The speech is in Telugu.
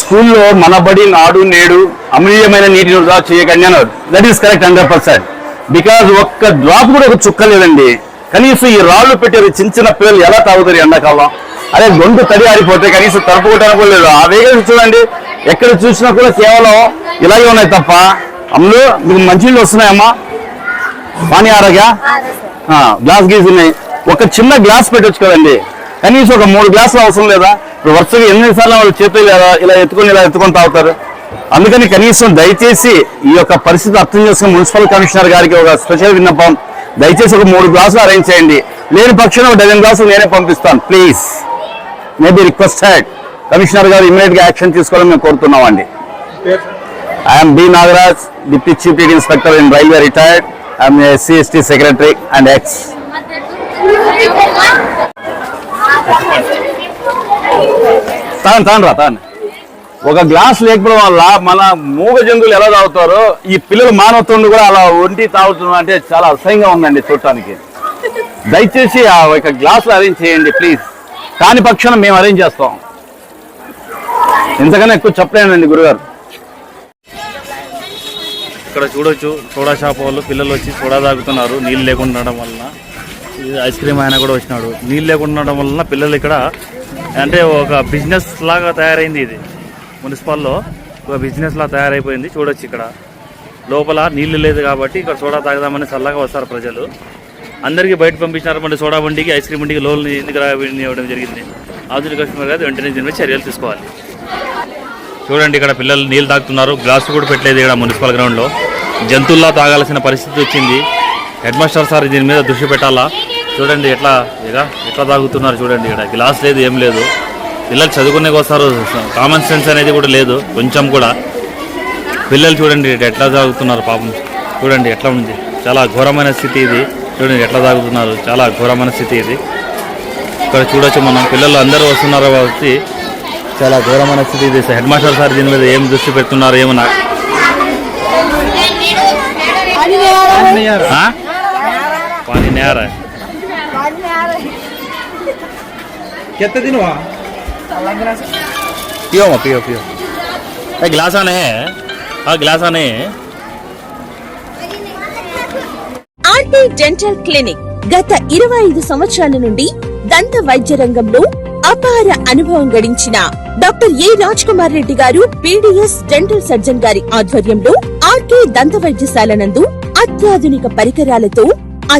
స్కూల్లో మన బడి నాడు నేడు అమూల్యమైన నీటిని వృధా చేయకండి అన్నారు. That is correct hundred percent because ఒక్క డ్రాప్ కూడా ఒక చుక్క లేదండి. కనీసం ఈ రాళ్ళు పెట్టారు చిన్న చిన్న పిల్లలు ఎలా తాగుతారు ఎండాకాలం? అదే గొంతు తడి ఆరిపోతే కనీసం తడుపుకోవడానికి కూడా లేదు? ఆ వేగం చూడండి. ఎక్కడ చూసినా కూడా కేవలం ఇలాగే ఉన్నాయి తప్ప. అమ్ములు మీకు మంచినీళ్ళు వస్తున్నాయమ్మా? పానీ ఆరోగ్య? గ్లాస్ గీస్ ఉన్నాయి. ఒక చిన్న గ్లాస్ పెట్టొచ్చు కదండి. కనీసం ఒక మూడు గ్లాసులు అవసరం లేదా? ఇప్పుడు వరుసగా ఎన్నిసార్లు వాళ్ళు చేతులు ఇలా ఇలా ఎత్తుకొని ఇలా ఎత్తుకొని తాగుతారు. అందుకని కనీసం దయచేసి ఈ యొక్క పరిస్థితి అర్థం చేసుకుని మున్సిపల్ కమిషనర్ గారికి ఒక స్పెషల్ విన్నపం. దయచేసి ఒక మూడు గ్లాసులు అరేంజ్ చేయండి. లేని పక్షంలో ఒక డజన్ గ్లాసులు నేనే పంపిస్తాను. ప్లీజ్. మేబీ రిక్వెస్టెడ్ కమిషనర్ గారు ఇమీడియట్గా యాక్షన్ తీసుకోవాలని మేము కోరుతున్నామండి. I'm B Nagaraj deputy chief inspector in railway retired I'm SC ST secretary and ex తాను తాను రా తాను. ఒక గ్లాస్ లేకపోవడం వల్ల మన మూగ జంతువులు ఎలా తాగుతారో ఈ పిల్లలు మానవత్వం కూడా అలా ఒంటి తాగుతున్నాం అంటే చాలా అసహ్యంగా ఉందండి చూడటానికి. దయచేసి ఆ ఒక గ్లాసులు అరేంజ్ చేయండి ప్లీజ్ కాని పక్షాన మేము అరేంజ్ చేస్తాం. ఇంతకన్నా ఎక్కువ చెప్పలేనండి గురుగారు. ఇక్కడ చూడొచ్చు సోడా షాప్ వాళ్ళు పిల్లలు వచ్చి సోడా తాగుతున్నారు నీళ్ళు లేకుండా ఉండడం వలన. ఇది ఐస్ క్రీమ్ ఆయన కూడా వచ్చినాడు. నీళ్ళు లేకుండా ఉండడం వలన పిల్లలు ఇక్కడ అంటే ఒక బిజినెస్ లాగా తయారైంది ఇది. మున్సిపల్లో ఒక బిజినెస్ లా తయారైపోయింది. చూడొచ్చు ఇక్కడ. లోపల నీళ్ళు లేదు కాబట్టి ఇక్కడ సోడా తాగదామని చల్లగా వస్తారు ప్రజలు. అందరికీ బయట పంపించినారు మళ్ళీ సోడా బండికి ఐస్ క్రీమ్ బండికి లోన్లు ఎందుకు ఇవ్వడం జరిగింది? ఆధునిక కస్టమర్ కాదు వెంటనే దీని మీద చర్యలు తీసుకోవాలి. చూడండి ఇక్కడ పిల్లలు నీళ్ళు తాగుతున్నారు. గ్లాసు కూడా పెట్టలేదు ఇక్కడ మున్సిపల్ గ్రౌండ్లో. జంతువుల్లా తాగాల్సిన పరిస్థితి వచ్చింది. హెడ్ మాస్టర్ సార్ దీని మీద దృష్టి పెట్టాలా? చూడండి ఎట్లా ఇక ఎట్లా తాగుతున్నారు చూడండి ఇక్కడ. గ్లాస్ లేదు ఏం లేదు. పిల్లలు చదువుకునే వస్తారు కామన్ సెన్స్ అనేది కూడా లేదు కొంచెం కూడా. పిల్లలు చూడండి ఎట్లా తాగుతున్నారు పాపం. చూడండి ఎట్లా ఉంది. చాలా ఘోరమైన స్థితి ఇది. చూడండి ఎట్లా తాగుతున్నారు. చాలా ఘోరమైన స్థితి ఇది. ఇక్కడ చూడొచ్చు మనం. పిల్లలు అందరూ వస్తున్నారు కాబట్టి చాలా ఘోరమైన స్థితి ఇది. హెడ్ మాస్టర్ సార్ దీని మీద ఏం దృష్టి పెడుతున్నారు ఏమన్నా పని నేరా ಕೆತ್ತ ದಿನವ ಪಿಯೋಮ ಪಿಯೋ ಪಿಯೋ ಏ ಗ್ಲಾಸಾನೆ ಆ ಗ್ಲಾಸಾನೆ ఆర్టీ డెంటల్ క్లినిక్ గత ఇరవై ఐదు సంవత్సరాల నుండి దంత వైద్య రంగంలో అపార అనుభవం గడించిన doctor A Raj Kumar Reddy garu BDS dental surgeon గారి ఆధ్వర్యంలో ఆర్కే దంత వైద్యశాల నందు అత్యాధునిక పరికరాలతో